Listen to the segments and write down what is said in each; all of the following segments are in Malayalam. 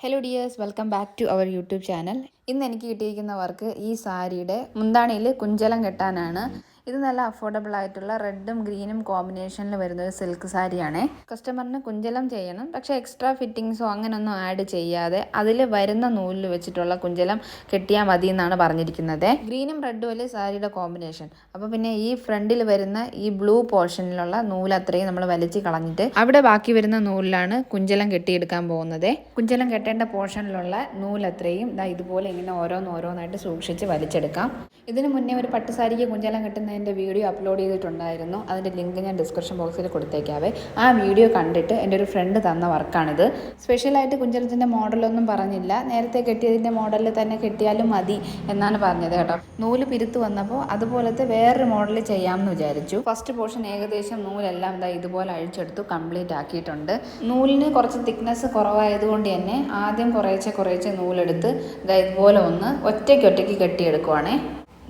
Hello dears welcome back to our YouTube channel ഇന്ന് എനിക്ക് കിട്ടിയിരിക്കുന്ന വർക്ക് ഈ സാരിയുടെ മുന്താണിയിൽ കുഞ്ചലം കെട്ടാനാണ്. ഇത് നല്ല അഫോർഡബിൾ ആയിട്ടുള്ള റെഡും ഗ്രീനും കോമ്പിനേഷനിൽ വരുന്ന ഒരു സിൽക്ക് സാരിയാണേ. കസ്റ്റമറിന് കുഞ്ചലം ചെയ്യണം. പക്ഷേ എക്സ്ട്രാ ഫിറ്റിങ്സോ അങ്ങനെയൊന്നും ആഡ് ചെയ്യാതെ അതിൽ വരുന്ന നൂലിൽ വെച്ചിട്ടുള്ള കുഞ്ചലം കെട്ടിയാൽ മതി എന്നാണ് പറഞ്ഞിരിക്കുന്നത്. ഗ്രീനും റെഡും അല്ലേ സാരിയുടെ കോമ്പിനേഷൻ? അപ്പോൾ പിന്നെ ഈ ഫ്രണ്ടിൽ വരുന്ന ഈ ബ്ലൂ പോർഷനിലുള്ള നൂൽ അത്രയും നമ്മൾ വലിച്ച് കളഞ്ഞിട്ട് അവിടെ ബാക്കി വരുന്ന നൂലിലാണ് കുഞ്ചലം കെട്ടിയെടുക്കാൻ പോകുന്നത്. കുഞ്ചലം കെട്ടേണ്ട പോർഷനിലുള്ള നൂലത്രയും ദാ ഇതുപോലെ ഇങ്ങനെ ഓരോന്നോരോന്നായിട്ട് സൂക്ഷിച്ച് വലിച്ചെടുക്കാം. ഇതിനു മുന്നേ ഒരു പട്ടുസാരിക്ക് കുഞ്ചലം കെട്ടുന്നതിന്റെ വീഡിയോ അപ്ലോഡ് ചെയ്തിട്ടുണ്ടായിരുന്നു. അതിന്റെ ലിങ്ക് ഞാൻ ഡിസ്ക്രിപ്ഷൻ ബോക്സിൽ കൊടുത്തേക്കാവേ. ആ വീഡിയോ കണ്ടിട്ട് എന്റെ ഒരു ഫ്രണ്ട് തന്ന വർക്കാണിത് സ്പെഷ്യലായിട്ട് കുഞ്ചലത്തിന്റെ മോഡലൊന്നും പറഞ്ഞില്ല. നേരത്തെ കെട്ടിയതിന്റെ മോഡലിൽ തന്നെ കെട്ടിയാലും മതി എന്നാണ് പറഞ്ഞത് കേട്ടോ. നൂൽ പിരുത്ത് വന്നപ്പോൾ അതുപോലത്തെ വേറൊരു മോഡൽ ചെയ്യാമെന്ന് വിചാരിച്ചു. ഫസ്റ്റ് പോർഷൻ ഏകദേശം നൂലെല്ലാം ഇതാ ഇതുപോലെ അഴിച്ചെടുത്തു കംപ്ലീറ്റ് ആക്കിയിട്ടുണ്ട്. നൂലിന് കുറച്ച് തിക്നെസ് കുറവായതുകൊണ്ട് തന്നെ ആദ്യം കുറേശ്ശെ കുറേശ്ശെ നൂലെടുത്ത് ഇതാ ഇതുപോലെ ഒന്ന് ഒറ്റയ്ക്ക് ഒറ്റയ്ക്ക് കെട്ടിയെടുക്കുവാണേ.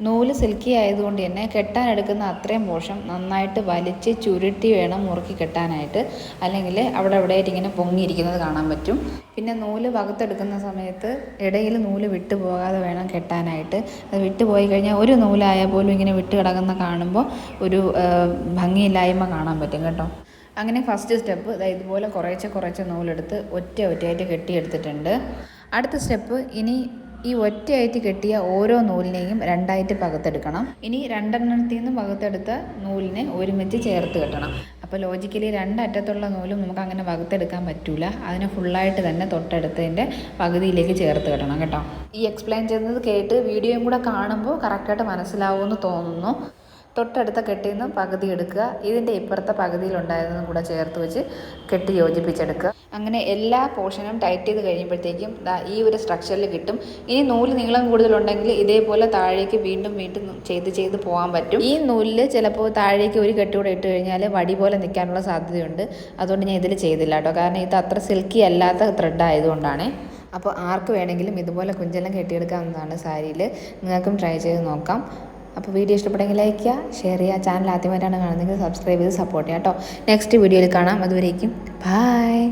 നൂൽ സിൽക്കി ആയതുകൊണ്ട് തന്നെ കെട്ടാൻ എടുക്കുന്ന അത്രയും പോഷം നന്നായിട്ട് വലിച്ച് ചുരുട്ടി വേണം മുറുക്കി കെട്ടാനായിട്ട്. അല്ലെങ്കിൽ അവിടെ എവിടെയായിട്ട് ഇങ്ങനെ പൊങ്ങിയിരിക്കുന്നത് കാണാൻ പറ്റും. പിന്നെ നൂൽ വകത്തെടുക്കുന്ന സമയത്ത് ഇടയിൽ നൂൽ വിട്ടു പോകാതെ വേണം കെട്ടാനായിട്ട്. അത് വിട്ടുപോയി കഴിഞ്ഞാൽ ഒരു നൂലായ പോലും ഇങ്ങനെ വിട്ട് കിടക്കുന്ന കാണുമ്പോൾ ഒരു ഭംഗിയില്ലായ്മ കാണാൻ പറ്റും കേട്ടോ. അങ്ങനെ ഫസ്റ്റ് സ്റ്റെപ്പ് ഇതാ ഇതുപോലെ കുറേശ്ശെ കുറേശ്ശെ നൂലെടുത്ത് ഒറ്റ ഒറ്റയായിട്ട് കെട്ടിയെടുത്തിട്ടുണ്ട്. അടുത്ത സ്റ്റെപ്പ് ഇനി ഈ ഒറ്റയായിട്ട് കെട്ടിയ ഓരോ നൂലിനെയും രണ്ടായിട്ട് പകത്തെടുക്കണം. ഇനി രണ്ടെണ്ണത്തിൽ നിന്നും പകത്തെടുത്ത നൂലിനെ ഒരുമിച്ച് ചേർത്ത് കെട്ടണം. അപ്പോൾ ലോജിക്കലി രണ്ടറ്റത്തുള്ള നൂലും നമുക്ക് അങ്ങനെ പകത്തെടുക്കാൻ പറ്റൂല. അതിനെ ഫുള്ളായിട്ട് തന്നെ തൊട്ടടുത്തതിന്റെ പകുതിയിലേക്ക് ചേർത്ത് കെട്ടണം കേട്ടോ. ഈ എക്സ്പ്ലെയിൻ ചെയ്യുന്നത് കേട്ട് വീഡിയോയും കൂടെ കാണുമ്പോൾ കറക്റ്റായിട്ട് മനസ്സിലാവുമെന്ന് തോന്നുന്നു. തൊട്ടടുത്ത കെട്ടിൽ നിന്ന് പകുതി എടുക്കുക. ഇതിന്റെ ഇപ്പുറത്തെ പകുതിയിലുണ്ടായിരുന്നതും കൂടെ ചേർത്ത് വെച്ച് കെട്ടി യോജിപ്പിച്ചെടുക്കുക. അങ്ങനെ എല്ലാ പോർഷനും ടൈറ്റ് ചെയ്ത് കഴിയുമ്പോഴത്തേക്കും ഈ ഒരു സ്ട്രക്ചറിൽ കിട്ടും. ഇനി നൂൽ നീളം കൂടുതലുണ്ടെങ്കിൽ ഇതേപോലെ താഴേക്ക് വീണ്ടും വീണ്ടും ചെയ്ത് ചെയ്ത് പോകാൻ പറ്റും. ഈ നൂലിൽ ചിലപ്പോൾ താഴേക്ക് ഒരു കെട്ട് കൂടെ ഇട്ട് കഴിഞ്ഞാൽ വടി പോലെ നിൽക്കാനുള്ള സാധ്യതയുണ്ട്. അതുകൊണ്ട് ഞാൻ ഇതിൽ ചെയ്തില്ല കേട്ടോ. കാരണം ഇത് അത്ര സിൽക്കി അല്ലാത്ത ത്രെഡ് ആയതുകൊണ്ടാണ്. അപ്പോൾ ആർക്ക് വേണമെങ്കിലും ഇതുപോലെ കുഞ്ചെല്ലാം കെട്ടിയെടുക്കാവുന്നതാണ് സാരിയിൽ നിങ്ങൾക്കും ട്രൈ ചെയ്ത് നോക്കാം. അപ്പോൾ വീഡിയോ ഇഷ്ടപ്പെട്ടെങ്കിൽ ലൈക്ക് ചെയ്യുക ഷെയർ ചെയ്യുക. ചാനൽ ആദ്യമായിട്ടാണ് കാണുന്നതെങ്കിൽ സബ്സ്ക്രൈബ് ചെയ്ത് സപ്പോർട്ട് ചെയ്യാം കേട്ടോ. നെക്സ്റ്റ് വീഡിയോയിൽ കാണാം. അതുവരേക്കും ബായ്